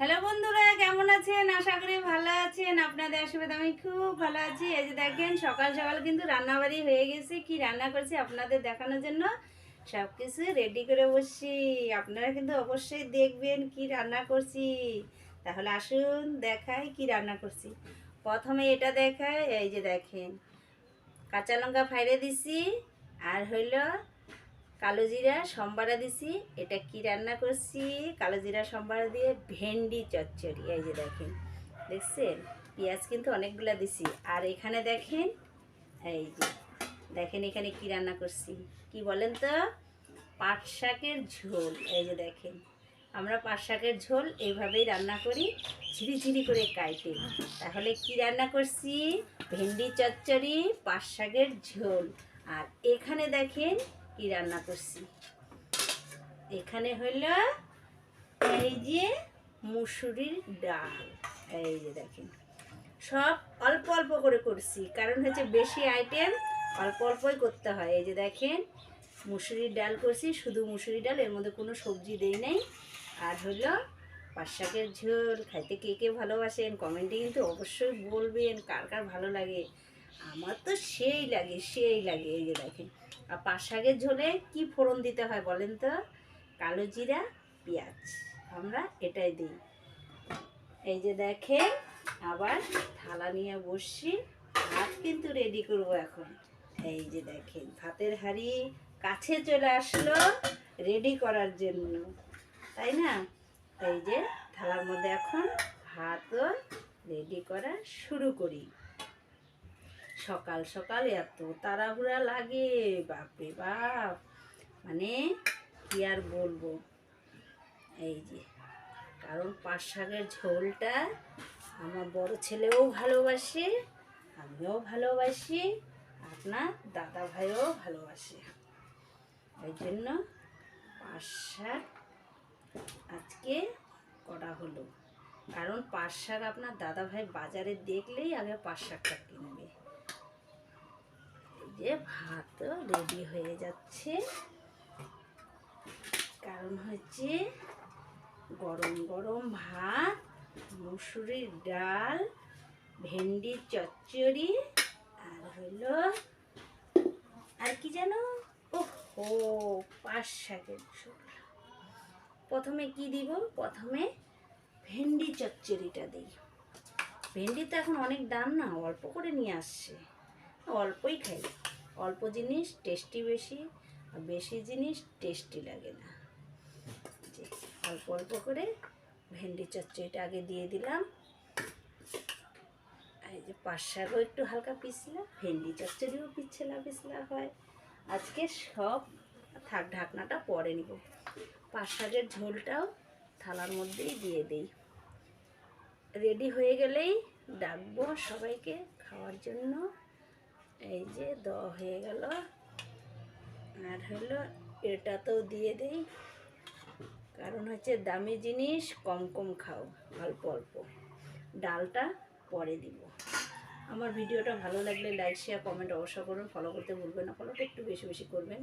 Hello বন্ধুরা, কেমন আছেন? আশা করি ভালো আছেন। আপনাদের আশীর্বাদ আমি খুব ভালো আছি। এই যে দেখেন, সকাল সকাল কিন্তু রান্নাবাড়ি হয়ে গেছে। কি রান্না করছি আপনাদের দেখানোর জন্য? সব কিছু রেডি করে বসছি। আপনারা কিন্তু অবশ্যই দেখবেন কি রান্না করছি। তাহলে আসুন দেখাই কি রান্না করছি। প্রথমে এটা দেখায় এই যে দেখেন, কাঁচা লঙ্কা ফাইরে দিছি। আর হইল কালো জিরা, সম্বারা দিছি। এটা কি রান্না করছি? কালো জিরা, সম্বারা দিয়ে ভেন্ডি চচ্চড়ি। এই যে দেখেন, দেখছেন? পেঁয়াজ কিন্তু অনেকগুলা দিছি। আর এখানে দেখেন, এই যে, দেখেন এখানে কি রান্না করছি। কি বলেন তো? পাট শাকের ঝোল। এই যে দেখেন, আমরা পাট শাকের ঝোল এইভাবেই রান্না করি ঝিরি ঝিরি করে কাইটে। তাহলে কি রান্না করছি? ভেন্ডি চচ্চড়ি, পাট শাকের ঝোল। আর এখানে দেখেন কি রান্না করছি? এখানে হইল এই যে মুসুরির ডাল। এই যে দেখেন, সব অল্প অল্প করে করছি। কারণ হচ্ছে বেশি আইটেম অল্প অল্পই করতে হয়। এই যে দেখেন, মুসুরির ডাল করছি, শুধু মুসুরি ডাল, এর মধ্যে কোনো সবজি দেই নাই। আর হলো পাট শাকের ঝোল, খাইতে কে কে ভালোবাসেন কমেন্টে কিন্তু অবশ্যই বলবেন কার কার ভালো লাগে। আমার তো সেই লাগে সেই লাগে। এই যে দেখেন আর পাট শাকের ঝোলে কি ফোড়ন দিতে হয় বলেন তো? কালো জিরা, পেঁয়াজ। আমরা এটাই দিই। এই যে দেখে আবার থালা নিয়ে বসছি। ভাত কিন্তু রেডি করব এখন। এই যে দেখেন, ভাতের হাঁড়ি কাছে চলে আসলো রেডি করার জন্য। তাই না? এই যে থালার মধ্যে এখন ভাতও রেডি করা শুরু করি। সকাল সকাল এত তাড়াহুড়া লাগে, বাপরে বাপ। মানে কি আর বলব? এই যে, কারণ পাট শাকের ঝোলটা আমার বড় ছেলেও ভালোবাসে, আমিও ভালোবাসি, আপনার দাদা ভাইও ভালোবাসে। এই জন্য পাট শাক আজকে করা হলো। কারণ পাট শাক আপনার দাদা ভাই বাজারে দেখলেই আগে পাট শাকটা কিনবে। যে ভাতও রেডি হয়ে যাচ্ছে। কারণ হচ্ছে গরম গরম ভাত, মুসুরির ডাল ভেন্ডি চচ্চড়ি আর হলো, আর কি জানো? ও পাঁচ শাকের প্রথমে কি দিব? প্রথমে ভেন্ডি চচ্চড়িটা দিই। ভেন্ডি তো এখন অনেক দাম না, অল্প করে নিয়ে আসছে। অল্পই খাই। অল্প জিনিস টেস্টি বেশি, আর বেশি জিনিস টেস্টি লাগে না। যে অল্প অল্প করে ভেন্ডি চচ্চড়িটা আগে দিয়ে দিলাম। এই যে শাকও একটু হালকা পিছলা ভেন্ডি চচ্চড়িও পিছলা পিছলা হয়। আজকে সব থাক ঢাকনাটা পরে নিব। পাঁচ শাকের ঝোলটাও থালার মধ্যেই দিয়ে দেই। রেডি হয়ে গেলেই ডাকবো সবাইকে খাওয়ার জন্য। এই যে দ হয়ে গেল। আর হলো তো দিয়ে দেই। কারণ হচ্ছে দামি জিনিস, কম কম খাও, অল্প অল্প। ডালটা পরে দিব। আমার ভিডিওটা ভালো লাগলে লাইক শেয়ার কমেন্ট অবশ্যই করুন ফলো করতে ভুলবেন না। ফলোটা একটু বেশি বেশি করবেন।